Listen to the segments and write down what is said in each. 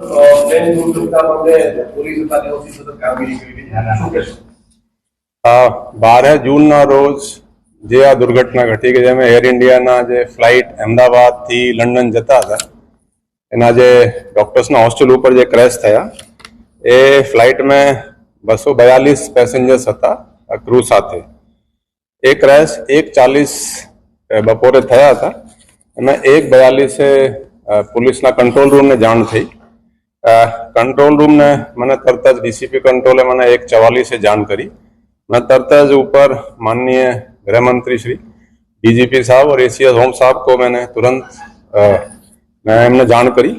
Plane દુર્ઘટના મામલે police હતા તેઓ સતત કામગીરી કરી રહી છે શું કહેશો આ બારે જૂનના રોજ જે આ દુર્ઘટના ઘટી ગઈ જેમાં એર ઇન્ડિયાના જે ફ્લાઇટ અમદાવાદથી લંડન જતા હતા એના જે ડોક્ટર્સના હોસ્ટેલ ઉપર જે ક્રેશ થયા એ ફ્લાઇટમાં બસો બયાલીસ પેસેન્જર્સ હતા ક્રૂ સાથે એ ક્રેશ એક ચાલીસ બપોરે થયા હતા એમાં એક બયાલીસે પોલીસના કંટ્રોલ રૂમને જાણ થઈ કંટ્રોલ રૂમને મને તરત જ ડીસીપી કંટ્રોલે મને એક ચવાલીસે જાણ કરી मैं तब तक ऊपर माननीय गृह मंत्री श्री डीजीपी साहब और एसीएस होम साहब को मैंने तुरंत अ, મેં એમને જાણ કરી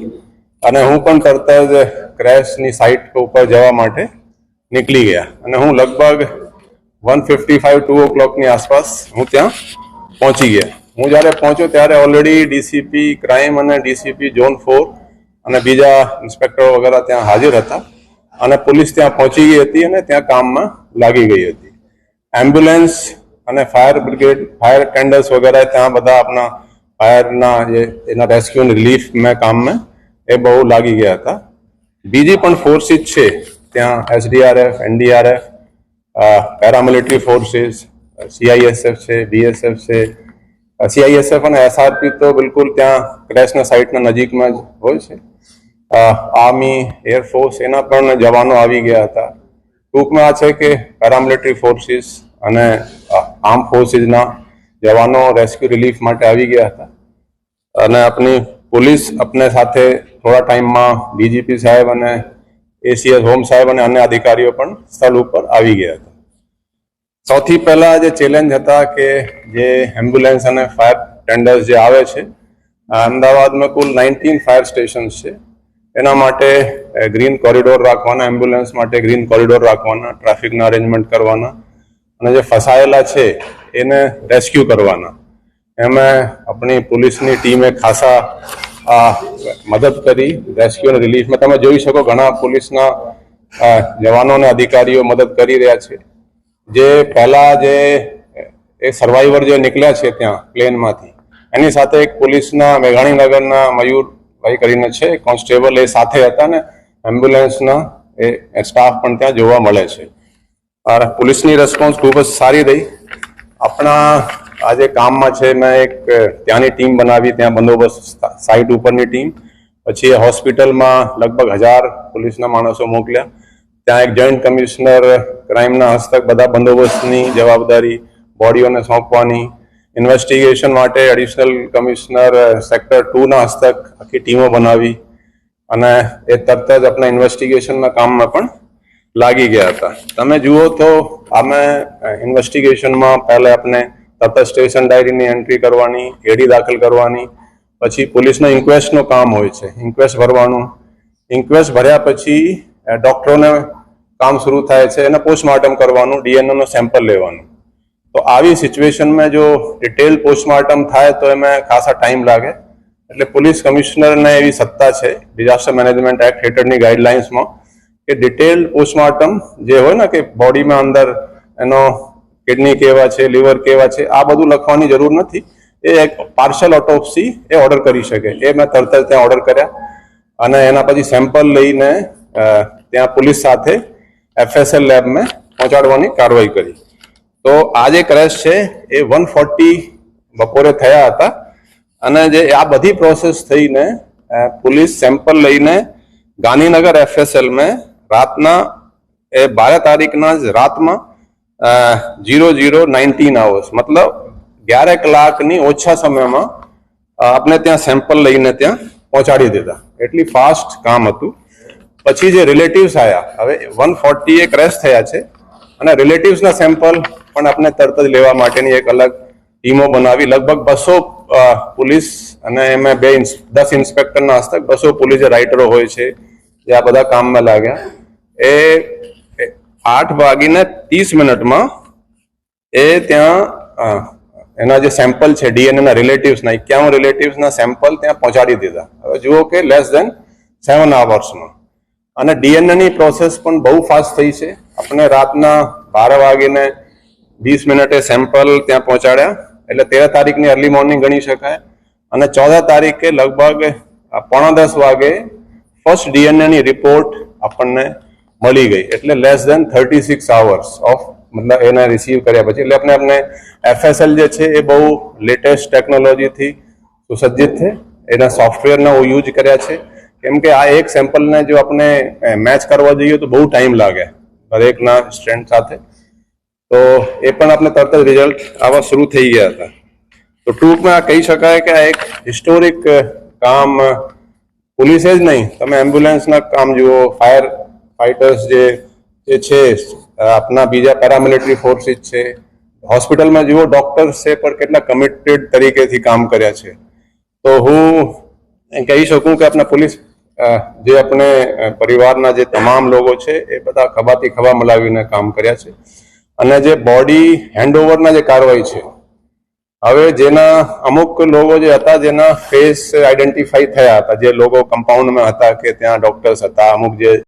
અને હું પણ તરત જ ક્રેશની સાઇટ ઉપર જવા માટે નીકળી ગયા અને હું લગભગ one fifty five two O ક્લોકની આસપાસ હું ત્યાં પહોંચી ગયા હું જ્યારે પહોંચ્યો ત્યારે ઓલરેડી ડીસીપી ક્રાઇમ અને ડીસીપી ઝોન ફોર અને બીજા ઇન્સ્પેક્ટરો વગેરે ત્યાં હાજર હતા અને પોલીસ ત્યાં પહોંચી ગઈ હતી અને ત્યાં કામમાં લાગી ગઈ હતી. એમ્બ્યુલન્સ અને ફાયર બ્રિગેડ ફાયર ટેન્ડર્સ વગેરે ત્યાં બધા આપણા ફાયરના જે એના રેસ્ક્યુ રિલીફ મેં કામમાં એ બહુ લાગી ગયા હતા. બીજી પણ ફોર્સીસ છે ત્યાં SDRF NDRF paramilitary forces CISF છે બીએસએફ છે સીઆઈએસએફ અને એસઆરપી તો બિલકુલ ત્યાં ક્રેશના સાઇટના નજીકમાં જ હોય છે. આર્મી એરફોર્સ એના પણ જવાનો આવી ગયા હતા. ટૂંકમાં આ છે કે પેરામિલિટરી ફોર્સિસ અને આર્મ ફોર્સિસના જવાનો રેસ્ક્યુ રિલીફ માટે આવી ગયા હતા. અને આપણી પોલીસ આપને સાથે થોડા ટાઈમમાં ડીજીપી સાહેબ અને એસીએસ હોમ સાહેબ અને અન્ય અધિકારીઓ પણ સ્થળ ઉપર આવી ગયા હતા. સૌથી પહેલા જે ચેલેન્જ હતા કે જે એમ્બ્યુલન્સ અને ફાયર ટેન્ડર્સ જે આવે છે અમદાવાદમાં કુલ નાઇન્ટીન ફાયર સ્ટેશન્સ છે. એના માટે ગ્રીન કોરિડોર રાખવાના એમ્બ્યુલન્સ માટે ગ્રીન કોરિડોર રાખવાના ટ્રાફિકના અરેન્જમેન્ટ કરવાના અને જે ફસાયેલા છે, એને રેસ્ક્યુ કરવાના. એમાં આપણી પોલીસની ટીમે ખાસા મદદ કરી રેસ્ક્યુ અને રિલીફમાં તમે જોઈ શકો, ઘણા પોલીસના જવાનો અને અધિકારીઓ મદદ કરી રહ્યા છે. જે પહેલા જે એ સર્વાઈવર જે નીકળ્યા છે ત્યાં પ્લેનમાંથી એની સાથે એક પોલીસના મેઘાણીનગરના મયુરભાઈ કરીને છે કોન્સ્ટેબલ એ સાથે હતા ને એમ્બ્યુલન્સના એ સ્ટાફ પણ ત્યાં જોવા મળે છે. પોલીસની રેસ્પોન્સ ખૂબ જ સારી રહી. આપણા આજે કામમાં છે મેં એક ત્યાંની ટીમ બનાવી, ત્યાં બંદોબસ્ત સાઇટ ઉપરની ટીમ, પછી હોસ્પિટલમાં લગભગ હજાર પોલીસના માણસો મોકલ્યા. ત્યાં એક જોઈન્ટ કમિશનર ક્રાઇમના હસ્તક બધા બંદોબસ્તની જવાબદારી બોડીઓને સોંપવાની. ઇન્વેસ્ટિગેશન માટે એડિશનલ કમિશનર સેક્ટર ટુના હસ્તક આખી ટીમો બનાવી અને એ તરત જ આપણા ઇન્વેસ્ટિગેશનના કામમાં પણ લાગી ગયા હતા. તમે જુઓ તો અમે ઇન્વેસ્ટિગેશનમાં પહેલે આપણે તરત સ્ટેશન ડાયરીની એન્ટ્રી કરવાની એડી દાખલ કરવાની, પછી પોલીસનો ઇન્ક્વેસ્ટનું કામ હોય છે. ઇન્ક્વેસ્ટ ભરવાનું. ઇન્ક્વેસ્ટ ભર્યા પછી ડોક્ટરોને કામ શરૂ થાય છે અને પોસ્ટમોર્ટમ કરવાનું, ડીએનએનું સેમ્પલ લેવાનું. તો આવી સિચ્યુએશનમાં જો ડિટેલ પોસ્ટમોર્ટમ થાય તો એમાં ખાસા ટાઈમ લાગે. એટલે પોલીસ કમિશનરને એવી સત્તા છે, ડિઝાસ્ટર મેનેજમેન્ટ એક્ટ હેઠળની ગાઈડલાઇન્સમાં, કે ડિટેલ પોસ્ટમોર્ટમ જે હોય ને, કે બોડીમાં અંદર એનો કિડની કેવા છે, લીવર કેવા છે, આ બધું લખવાની જરૂર નથી. એ એક પાર્શલ ઓટોપ્સી એ ઓર્ડર કરી શકે. એ મેં તરત જ ત્યાં ઓર્ડર કર્યા. અને એના પછી સેમ્પલ લઈને ત્યાં પોલીસ સાથે એફએસએલ લેબને પહોંચાડવાની કાર્યવાહી કરી. તો આ જે ક્રેશ છે, એ વન ફોર્ટી બપોરે થયા હતા. અને જે આ બધી પ્રોસેસ થઈને પોલીસ સેમ્પલ લઈને ગાંધીનગર એફએસએલમાં રાતના, એ બાર તારીખના જ રાતમાં જીરો જીરો નાઇન્ટીન આવર્સ મતલબ અગિયાર કલાકની ઓછા સમયમાં આપણે ત્યાં સેમ્પલ લઈને ત્યાં પહોંચાડી દીધા. એટલી ફાસ્ટ કામ હતું. પછી જે રિલેટિવ્સ આવ્યા હવે વન ફોર્ટી એ ક્રેશ થયા છે. અને રિલેટિવ્સના સેમ્પલ પણ આપણે તરત જ લેવા માટેની એક અલગ ટીમો બનાવી. લગભગ બસો પોલીસ અને એમાં બે દસ ઇન્સ્પેક્ટરના હસ્તક, બસો પોલીસ જે રાઇટરો હોય છે, જે આ બધા કામમાં લાગ્યા. એ એ આઠ વાગીને ત્રીસ મિનિટમાં એ ત્યાં એના જે સેમ્પલ છે ડીએનએના રિલેટિવ્સના એક્યાવન રિલેટિવ્સના સેમ્પલ ત્યાં પહોંચાડી દીધા. હવે જુઓ કે લેસ દેન સેવન આવર્સમાં અને ડીએનએની પ્રોસેસ પણ બહુ ફાસ્ટ થઈ છે. આપણે રાતના બાર વાગીને વીસ મિનિટે સેમ્પલ ત્યાં પહોંચાડ્યા. એટલે તેર તારીખની અર્લી મોર્નિંગ ગણી શકાય. અને ચૌદ તારીખે લગભગ પોણા દસ વાગે ફર્સ્ટ ડીએનએ ની રિપોર્ટ આપણને મળી ગઈ. એટલે less than thirty six hours of મતલબ એને રિસીવ કર્યા પછી. એટલે આપણે આપણે એફએસએલ જે છે એ બહુ લેટેસ્ટ ટેકનોલોજીથી સુસજ્જિત છે. એના સોફ્ટવેરના યુઝ કર્યા છે. કેમ કે આ એક સેમ્પલને જો આપણે મેચ કરવા જઈએ તો બહુ ટાઈમ લાગે, દરેકના સ્ટ્રેન્થ સાથે. તો એ પણ આપણે તરત જ રિઝલ્ટ આવા શરૂ થઈ ગયા હતા. તો ટૂંકમાં કહી શકાય કે આ એક હિસ્ટોરિક કામ પોલીસે જ નહીં, તમે એમ્બ્યુલન્સના કામ જુઓ ફાયર ફાઇટર્સ જે છે આપના બીજા પેરામિલિટરી ફોર્સીસ છે હોસ્પિટલમાં જુઓ ડોક્ટર્સ છે પણ કેટલા કમિટેડ તરીકેથી કામ કર્યા છે. તો હું કહી શકું કે આપણા પોલીસ જે આપણે પરિવારના જે તમામ લોકો છે, એ બધા ખભાથી ખભા મલાવીને કામ કર્યા છે. અને જે બોડી હેન્ડઓવરના જે કાર્યવાહી છે, હવે જેના અમુક લોકો જે હતા, જેના ફેસ આઈડેન્ટિફાઈ થયા હતા, જે લોકો કમ્પાઉન્ડમાં હતા કે ત્યાં ડોક્ટર્સ હતા, અમુક જે